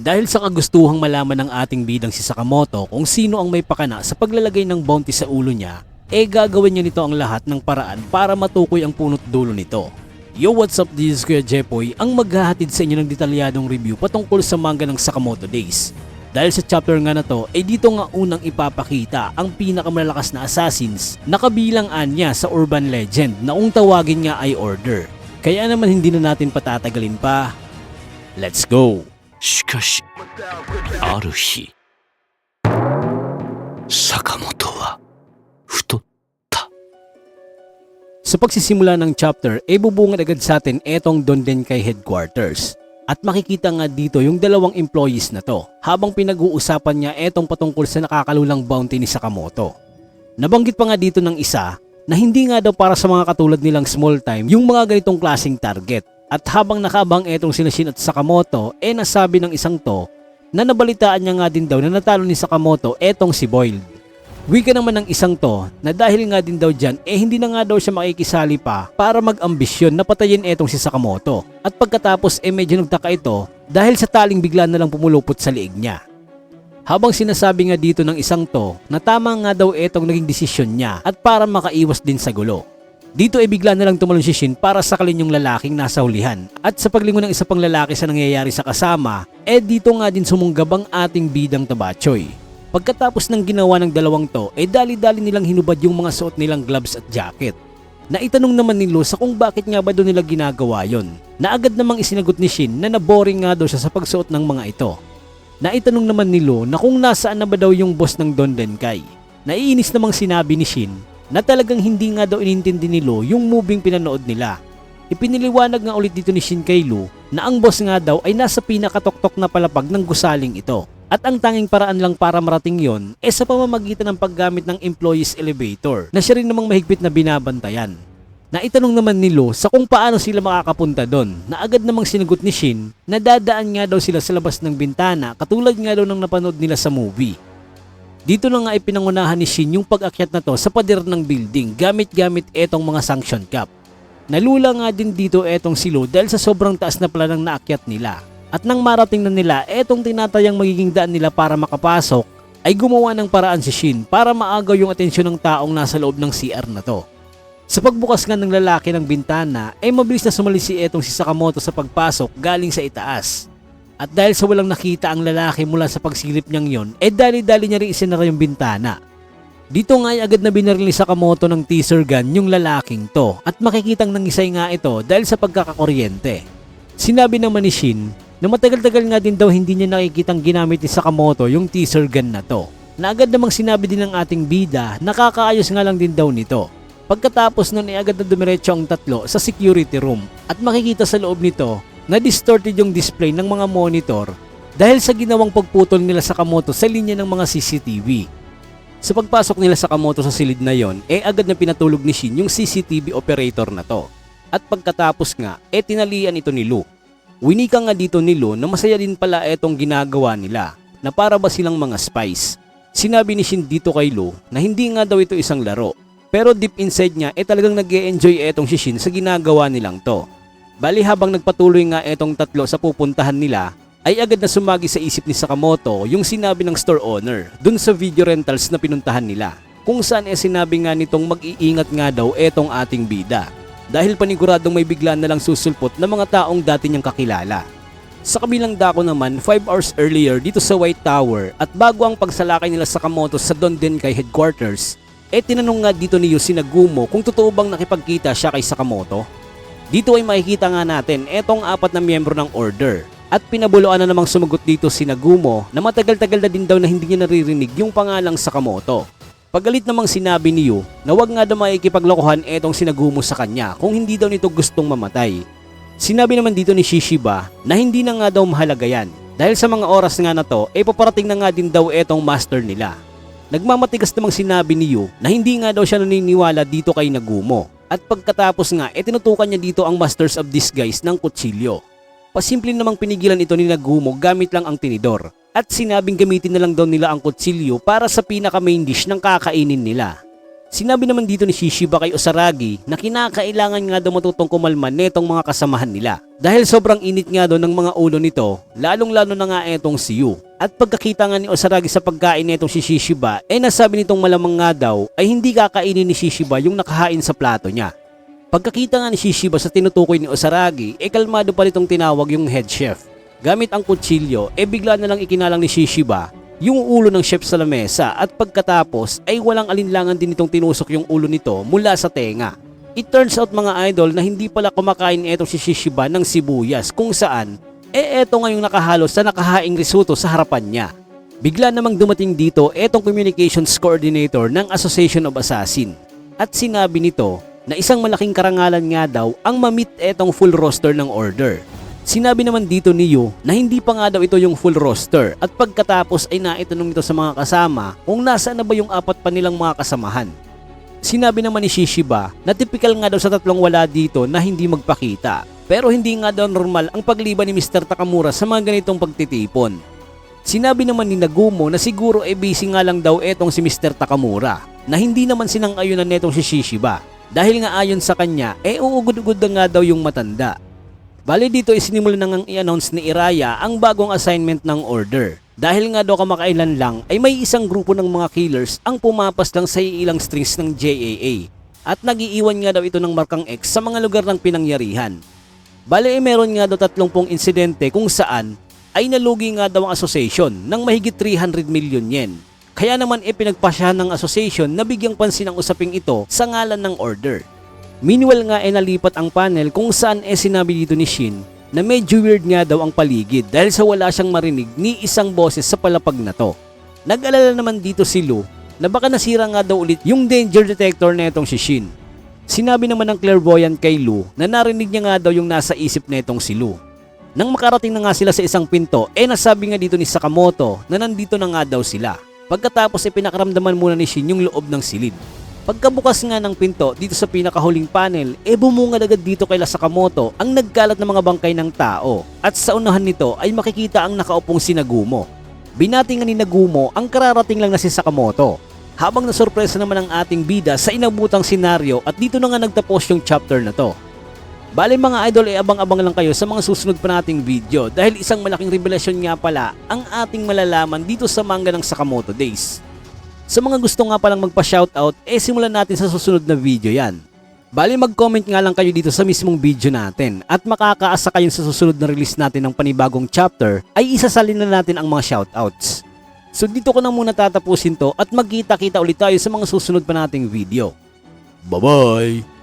Dahil sa kagustuhang malaman ng ating bidang si Sakamoto kung sino ang may pakana sa paglalagay ng bounty sa ulo niya, eh gagawin niya nito ang lahat ng paraan para matukoy ang punot dulo nito. Yo, what's up? This is Kuya Jepoy, ang maghahatid sa inyo ng detalyadong review patungkol sa manga ng Sakamoto Days. Dahil sa chapter nga na to, eh dito nga unang ipapakita ang pinakamalakas na assassins na kabilang anya sa urban legend na ung tawagin nga ay Order. Kaya naman hindi na natin patatagalin pa. Let's go! しかし、ある日、坂本は、太った。 Sa pagsisimula ng chapter, e bubungad agad sa atin etong Dondenkay headquarters. At makikita nga dito yung dalawang employees na to habang pinag-uusapan niya etong patungkol sa nakakalulang bounty ni Sakamoto. Nabanggit pa nga dito ng isa na hindi nga daw para sa mga katulad nilang small time yung mga ganitong klaseng target. at habang nakabang etong sina Shin at Sakamoto, e nasabi ng isang to na nabalitaan niya nga din daw na natalo ni Sakamoto etong si Boiled. Wika naman ng isang to na dahil nga din daw dyan eh hindi na nga daw siya makikisali pa para mag-ambisyon na patayin etong si Sakamoto. At pagkatapos eh medyo nagtaka ito dahil sa taling bigla na lang pumulupot sa liig niya. Habang sinasabi nga dito ng isang to na tama nga daw etong naging desisyon niya at para makaiwas din sa gulo. Dito ay bigla na lang tumalon si Shin para sakalin yung lalaking nasa hulihan. At sa paglingon ng isa pang lalaki sa nangyayari sa kasama, eh dito nga din sumunggab ang ating bidang tabachoy. Pagkatapos ng ginawa ng dalawang to, eh dali-dali nilang hinubad yung mga suot nilang gloves at jacket. Naitanong naman ni Lu sa kung bakit nga ba doon nila ginagawa yon. Na agad namang isinagot ni Shin na naboring nga daw siya sa pagsuot ng mga ito. Naitanong naman ni Lu na kung nasaan na ba daw yung boss ng Don Denkai. Naiinis namang sinabi ni Shin na talagang hindi nga daw inintindi ni Lu yung moving pinanood nila. Ipiniliwanag nga ulit dito ni Shin kay Lu na ang boss nga daw ay nasa pinakatoktok na palapag ng gusaling ito. At ang tanging paraan lang para marating yon ay sa pamamagitan ng paggamit ng employees elevator na siya rin namang mahigpit na binabantayan. Naitanong naman ni Lo sa kung paano sila makakapunta doon na agad namang sinagot ni Shin na dadaan nga daw sila sa labas ng bintana katulad nga daw ng napanood nila sa movie. Dito na nga ipinangunahan ni Shin yung pag-akyat na to sa pader ng building gamit-gamit etong mga sanction cap. Nalula nga din dito etong si Lo dahil sa sobrang taas na pala ng naakyat nila. At nang marating na nila etong tinatayang magiging daan nila para makapasok, ay gumawa ng paraan si Shin para maagaw yung atensyon ng taong nasa loob ng CR na to. Sa pagbukas nga ng lalaki ng bintana, ay mabilis na sumalis si etong si Sakamoto sa pagpasok galing sa itaas. At dahil sa walang nakita ang lalaki mula sa pagsilip niyang yon, eh dali-dali niya rin isinara yung bintana. Dito nga ay agad na binaril ni Sakamoto ng teaser gun yung lalaking to at makikitang nangisay nga ito dahil sa pagkakakuryente. Sinabi naman ni Shin na matagal-tagal nga din daw hindi niya nakikitang ginamit ni Sakamoto yung teaser gun na to. Na agad namang sinabi din ng ating bida, nakakaayos nga lang din daw nito. Pagkatapos nun ay agad na dumiretso ang tatlo sa security room at makikita sa loob nito na distorted yung display ng mga monitor dahil sa ginawang pagputol nila sa kamoto sa linya ng mga CCTV. Sa pagpasok nila sa kamoto sa silid na yon, eh agad na pinatulog ni Shin yung CCTV operator na to. At pagkatapos nga, eh tinalian ito ni Lu. Winika nga dito ni Lu na masaya din pala etong ginagawa nila na para ba silang mga spies. Sinabi ni Shin dito kay Lu na hindi nga daw ito isang laro pero deep inside niya eh talagang nag enjoy etong si Shin sa ginagawa nilang to. Bali habang nagpatuloy nga etong tatlo sa pupuntahan nila, ay agad na sumagi sa isip ni Sakamoto yung sinabi ng store owner dun sa video rentals na pinuntahan nila. Kung saan eh sinabi nga nitong mag-iingat nga daw etong ating bida. Dahil paniguradong may bigla na lang susulpot na mga taong dati niyang kakilala. Sa kabilang dako naman, 5 hours earlier dito sa White Tower at bago ang pagsalakay nila sa Kamoto sa Don Denkai headquarters, eh tinanong nga dito ni Yusi Nagumo kung totoo bang nakipagkita siya kay Sakamoto. Dito ay makikita nga natin etong apat na miyembro ng order. At pinabuloan na namang sumagot dito si Nagumo na matagal-tagal na din daw na hindi niya naririnig yung pangalang Sakamoto. Pagalit namang sinabi ni Yu na wag nga daw makikipaglokohan etong si Nagumo sa kanya kung hindi daw nito gustong mamatay. Sinabi naman dito ni Shishiba na hindi na nga daw mahalaga yan dahil sa mga oras nga na to ay paparating na nga din daw etong master nila. Nagmamatigas namang sinabi ni Yu na hindi nga daw siya naniniwala dito kay Nagumo. At pagkatapos nga, e tinutukan niya dito ang Masters of Disguise ng kutsilyo. Pasimple namang pinigilan ito ni Nagumo gamit lang ang tinidor. At sinabing gamitin na lang daw nila ang kutsilyo para sa pinaka main dish ng kakainin nila. Sinabi naman dito ni Shishiba kay Osaragi na kinakailangan nga daw matutong kumalma netong mga kasamahan nila. Dahil sobrang init nga daw ng mga ulo nito, lalong lalo na nga etong si. At pagkakita nga ni Osaragi sa pagkain netong si Shishiba, eh nasabi nitong malamang nga daw ay hindi kakainin ni Shishiba yung nakahain sa plato niya. Pagkakita nga ni Shishiba sa tinutukoy ni Osaragi, eh kalmado pa nitong tinawag yung head chef. Gamit ang kutsilyo, eh bigla na lang ikinalang ni Shishiba yung ulo ng chef sa lamesa at pagkatapos ay walang alinlangan din itong tinusok yung ulo nito mula sa tenga. It turns out mga idol na hindi pala kumakain etong si Shishiba ng sibuyas kung saan eh eto nga yung nakahalo sa nakahaing risotto sa harapan niya. Bigla namang dumating dito etong communications coordinator ng Association of Assassin at sinabi nito na isang malaking karangalan nga daw ang mamit etong full roster ng order. Sinabi naman dito ni Yu na hindi pa nga daw ito yung full roster at pagkatapos ay naitanong nito sa mga kasama kung nasaan na ba yung apat pa nilang mga kasamahan. Sinabi naman ni Shishiba na typical nga daw sa tatlong wala dito na hindi magpakita. Pero hindi nga daw normal ang pagliban ni Mr. Takamura sa mga ganitong pagtitipon. Sinabi naman ni Nagumo na siguro e busy nga lang daw etong si Mr. Takamura na hindi naman sinang-ayunan netong si Shishiba dahil nga ayon sa kanya e uugod-ugod na nga daw yung matanda. Bali dito isinimula na ngang i-announce ni Iraya ang bagong assignment ng order. Dahil nga daw kamakailan lang ay may isang grupo ng mga killers ang pumapas lang sa ilang strings ng JAA. At nagiiwan nga daw ito ng markang X sa mga lugar ng pinangyarihan. Bali eh meron nga daw tatlong pong insidente kung saan ay nalugi nga daw ang association ng mahigit 300 million yen. Kaya naman e pinagpasyahan ng association na bigyang pansin ang usaping ito sa ngalan ng order. Meanwhile nga ay nalipat ang panel kung saan e sinabi dito ni Shin na medyo weird nga daw ang paligid dahil sa wala siyang marinig ni isang boses sa palapag na to. Nag-alala naman dito si Lu na baka nasira nga daw ulit yung danger detector na itong si Shin. Sinabi naman ng clairvoyant kay Lu na narinig niya nga daw yung nasa isip na itong si Lu. Nang makarating na nga sila sa isang pinto, eh nasabi nga dito ni Sakamoto na nandito na nga daw sila. Pagkatapos ay pinakaramdaman muna ni Shin yung loob ng silid. Pagkabukas nga ng pinto dito sa pinakahuling panel, e bumungad agad dito kay Sakamoto ang nagkalat ng mga bangkay ng tao at sa unahan nito ay makikita ang nakaupong si Nagumo. Binati nga ni Nagumo ang kararating lang na si Sakamoto. Habang nasurpresa naman ang ating bida sa inabutang senaryo at dito na nga nagtapos yung chapter na to. Bale mga idol ay abang-abang lang kayo sa mga susunod pa nating video dahil isang malaking revelasyon nga pala ang ating malalaman dito sa manga ng Sakamoto Days. Sa mga gusto nga palang magpa-shoutout, eh simulan natin sa susunod na video yan. Bali mag-comment nga lang kayo dito sa mismong video natin at makakaasa kayo sa susunod na release natin ng panibagong chapter ay isasalin na natin ang mga shoutouts. So dito ko na muna tatapusin to at magkita-kita ulit tayo sa mga susunod pa nating video. Bye-bye!